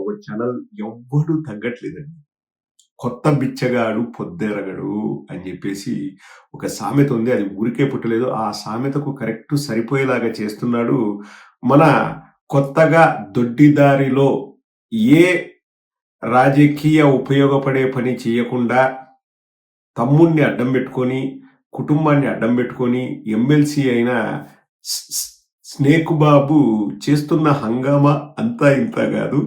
ఒక ఛానల్ ఎవ్వడు తగ్గట్లేదండి. కొత్త బిచ్చగాడు పొద్దెరగడు అని చెప్పేసి ఒక సామెత ఉంది. అది ఊరికే పుట్టలేదు. ఆ సామెతకు కరెక్ట్ సరిపోయేలాగా చేస్తున్నాడు మన కొత్తగా దొడ్డిదారిలో ఏ రాజకీయ ఉపయోగపడే పని చేయకుండా తమ్ముణ్ణి అడ్డం పెట్టుకొని కుటుంబాన్ని అడ్డం పెట్టుకొని ఎమ్మెల్సీ అయిన స్నేక్ బాబు చేస్తున్న హంగామా అంతా ఇంత కాదు.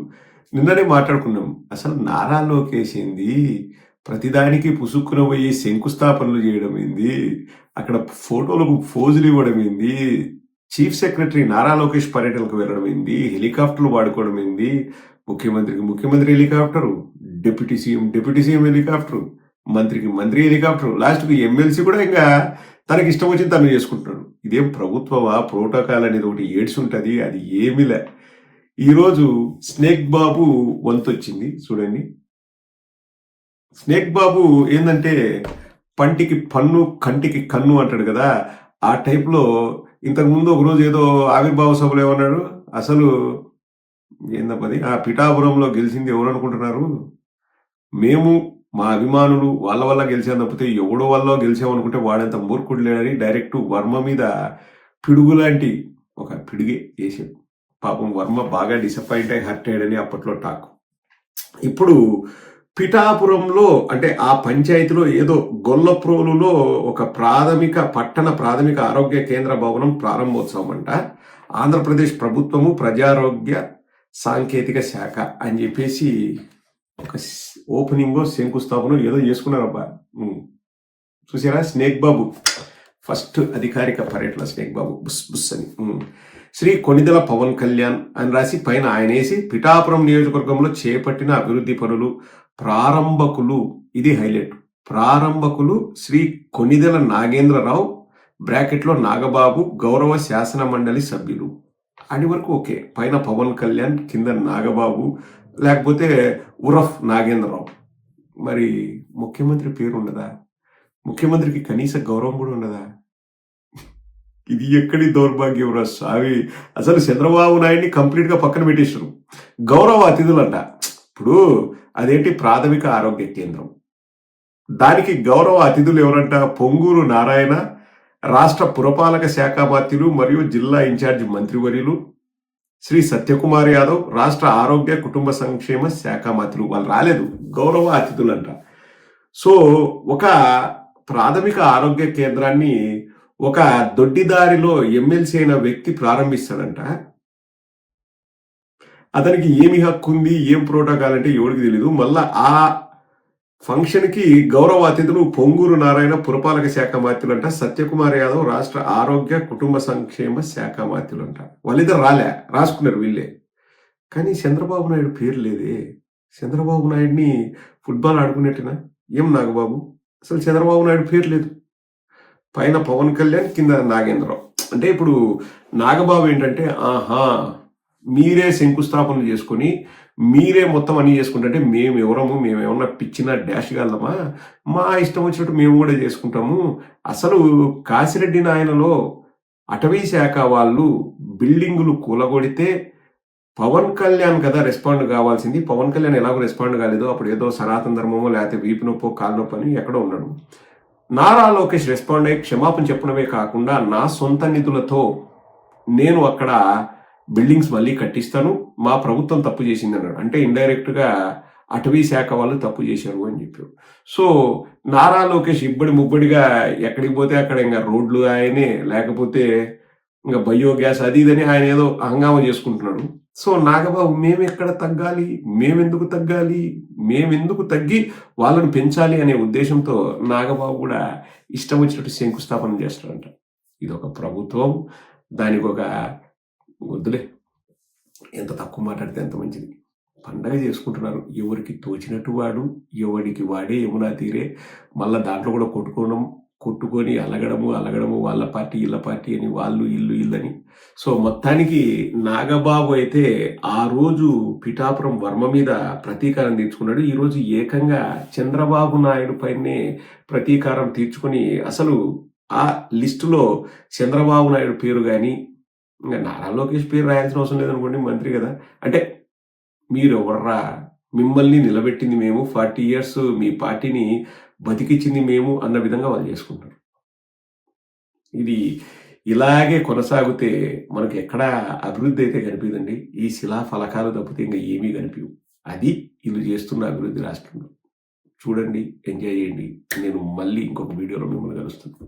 నిన్ననే మాట్లాడుకున్నాం. అసలు నారా లోకేష్ ఏంది? ప్రతిదానికి పుసుక్కున పోయి శంకుస్థాపనలు చేయడం ఏంది? అక్కడ ఫోటోలకు ఫోజులు ఇవ్వడం ఏంది? చీఫ్ సెక్రటరీ నారా లోకేష్ పర్యటనకు వెళ్ళడం ఏంది? హెలికాప్టర్లు వాడుకోవడం ఏంది? ముఖ్యమంత్రికి ముఖ్యమంత్రి helicopter? Deputy CM deputy CM helicopter? మంత్రికి మంత్రి హెలికాప్టర్? లాస్ట్కి ఎమ్మెల్సీ కూడా ఇంకా తనకి ఇష్టం వచ్చింది తను చేసుకుంటున్నాడు. ఇదేం ప్రభుత్వమా? ప్రోటోకాల్ అనేది ఒకటి ఏడ్స్ ఉంటుంది అది ఏమిలే ఈరోజు స్నేక్ బాబు వంతొచ్చింది చూడండి. స్నేక్ బాబు ఏంటంటే పంటికి పన్ను కంటికి కన్ను అంటాడు కదా. ఆ టైప్లో ఇంతకుముందు ఒక రోజు ఏదో ఆవిర్భావ సభలో ఏమన్నాడు? అసలు ఏందప్పది ఆ పిఠాపురంలో గెలిచింది ఎవరు అనుకుంటున్నారు? మేము మా అభిమానులు వాళ్ళ వల్ల గెలిచాం తప్పితే ఎవడో వల్ల గెలిచామనుకుంటే వాడంత మూర్ఖుడు లేడని డైరెక్ట్ వర్మ మీద పిడుగు లాంటి ఒక పిడుగే వేసాడు పాపం వర్మ బాగా డిసప్పాయింట్ అయి హర్ట్ అయ్యాడని అప్పట్లో టాక్ ఇప్పుడు పిఠాపురంలో అంటే ఆ పంచాయతీలో ఏదో గొల్లప్రోలులో ఒక ప్రాథమిక పట్టణ ప్రాథమిక ఆరోగ్య కేంద్ర భవనం ప్రారంభోత్సవం అంట. ఆంధ్రప్రదేశ్ ప్రభుత్వము ప్రజారోగ్య సాంకేతిక శాఖ అని చెప్పేసి ఒక ఓపెనింగ్ శంకుస్థాపనం ఏదో చేసుకున్నారబ్బా. చూసారా? స్నేక్ బాబు. ఫస్ట్ అధికారిక పర్యటన స్నేక్ బాబు బుస్ బుస్ అని. శ్రీ కొనిదెల పవన్ కళ్యాణ్ అని రాసి పైన ఆయన వేసి పిఠాపురం నియోజకవర్గంలో చేపట్టిన అభివృద్ధి పనులు ప్రారంభకులు ఇది హైలైట్. ప్రారంభకులు శ్రీ కొణిదెల నాగేంద్రరావు బ్రాకెట్లో నాగబాబు గౌరవ శాసన మండలి సభ్యులు. అది వరకు ఓకే. పైన పవన్ కళ్యాణ్ కింద నాగబాబు లేకపోతే ఉరఫ్ నాగేంద్రరావు. మరి ముఖ్యమంత్రి పేరు ఉండదా ముఖ్యమంత్రికి కనీస గౌరవం కూడా ఉండదా? ఇది ఎక్కడి దౌర్భాగ్యం రా అవి అసలు చంద్రబాబు నాయుడిని కంప్లీట్గా పక్కన పెట్టేశారు. గౌరవ అతిథులంట. ఇప్పుడు అదేంటి ప్రాథమిక ఆరోగ్య కేంద్రం? దానికి గౌరవ అతిథులు ఎవరంట? పొంగూరు నారాయణ రాష్ట్ర పురపాలక శాఖ మంత్రులు మరియు జిల్లా ఇన్ఛార్జి మంత్రివర్యులు శ్రీ సత్యకుమార్ యాదవ్ రాష్ట్ర ఆరోగ్య కుటుంబ సంక్షేమ శాఖ మంత్రులు. వాళ్ళు రాలేదు. గౌరవ అతిథులంట. సో ఒక ప్రాథమిక ఆరోగ్య కేంద్రాన్ని ఒక దొడ్డిదారిలో ఎమ్మెల్సీ అయిన వ్యక్తి ప్రారంభిస్తాడంట. అతనికి ఏమి హక్కు ఉంది ఏం ప్రోటోకాల్ అంటే ఎవరికి తెలియదు మళ్ళా ఆ ఫంక్షన్కి గౌరవ అతిథులు పొంగూరు నారాయణ పురపాలక శాఖ మంత్రులంట సత్యకుమార్ యాదవ్ రాష్ట్ర ఆరోగ్య కుటుంబ సంక్షేమ శాఖ మంత్రులంట. వాళ్ళిద్దరు రాలే రాసుకున్నారు వీళ్ళే. కానీ చంద్రబాబు నాయుడు పేరు లేదే. చంద్రబాబు నాయుడిని ఫుట్బాల్ ఆడుకునేట్టునా ఏం నాగబాబు? అసలు చంద్రబాబు నాయుడు పేరు లేదు. పైన పవన్ కళ్యాణ్ కింద నాగేంద్రరావు. అంటే ఇప్పుడు నాగబాబు ఏంటంటే ఆహా మీరే శంకుస్థాపన చేసుకొని మీరే మొత్తం అన్నీ చేసుకుంటే మేము ఎవరము మేము ఏమన్నా పిచ్చిన డాష్ గలమా మా ఇష్టం వచ్చినట్టు మేము కూడా చేసుకుంటాము. అసలు కాసిరెడ్డి నాయనలో అటవీ శాఖ వాళ్ళు బిల్డింగులు కూలగొడితే పవన్ కళ్యాణ్ కదా రెస్పాండ్ కావాల్సింది. పవన్ కళ్యాణ్ ఎలాగో రెస్పాండ్ కాలేదు అప్పుడు ఏదో సనాతన ధర్మమో లేకపోతే వీపు నొప్పో కాలు నొప్పి అని ఎక్కడో ఉన్నాడు. నారా లోకేష్ రెస్పాండ్ అయ్యి క్షమాపణ చెప్పడమే కాకుండా నా సొంత నిధులతో నేను అక్కడ బిల్డింగ్స్ మళ్ళీ కట్టిస్తాను. మా ప్రభుత్వం తప్పు చేసింది అన్నాడు. అంటే ఇండైరెక్ట్గా అటవీ శాఖ వాళ్ళు తప్పు చేశారు అని చెప్పారు. సో నారా లోకేష్ ఇబ్బడి ముబ్బడిగా ఎక్కడికి పోతే అక్కడ ఇంకా రోడ్లు ఆయనే లేకపోతే ఇంకా బయోగ్యాస్ అది ఇదని ఆయన ఏదో హంగామా చేసుకుంటున్నాడు. సో నాగబాబు మేమెక్కడ తగ్గాలి? మేమెందుకు తగ్గాలి? మేమెందుకు తగ్గి వాళ్ళని పెంచాలి అనే ఉద్దేశంతో నాగబాబు కూడా ఇష్టం వచ్చినట్టు శంకుస్థాపన చేస్తాడంట. ఇది ఒక ప్రభుత్వం దానికి ఒక వద్దులే ఎంత తక్కువ మాట్లాడితే ఎంత మంచిది. పండగ చేసుకుంటున్నారు. ఎవరికి తోచినట్టు వాడు ఎవడికి వాడే యమునా తీరే మళ్ళా దాంట్లో కూడా కొట్టుకోవడం కొట్టుకొని అలగడము అలగడము వాళ్ళ పార్టీ వీళ్ళ పార్టీ అని వాళ్ళు ఇల్లు ఇల్లని సో మొత్తానికి నాగబాబు అయితే ఆ రోజు పిఠాపురం వర్మ మీద ప్రతీకారం తీర్చుకున్నాడు. ఈరోజు ఏకంగా చంద్రబాబు నాయుడు పైనే ప్రతీకారం తీర్చుకొని అసలు ఆ లిస్టులో చంద్రబాబు నాయుడు పేరు కానీ ఇంకా నారా లోకేష్ పేరు రాయాల్సిన అవసరం లేదనుకోండి మంత్రి కదా. అంటే మీరు ఎవర్రా మిమ్మల్ని నిలబెట్టింది మేము. ఫార్టీ ఇయర్స్ మీ పార్టీని బతికిచ్చింది మేము అన్న విధంగా వాళ్ళు చేసుకుంటారు. ఇది ఇలాగే కొనసాగితే మనకు ఎక్కడా అభివృద్ధి అయితే కనిపించదండి. ఈ శిలా ఫలకాలు తప్పితే ఇంకా ఏమీ కనిపించవు. అది వీళ్ళు చేస్తున్న అభివృద్ధి రాష్ట్రంలో. చూడండి ఎంజాయ్ చేయండి. నేను మళ్ళీ ఇంకొక వీడియోలో మిమ్మల్ని కలుస్తున్నాను.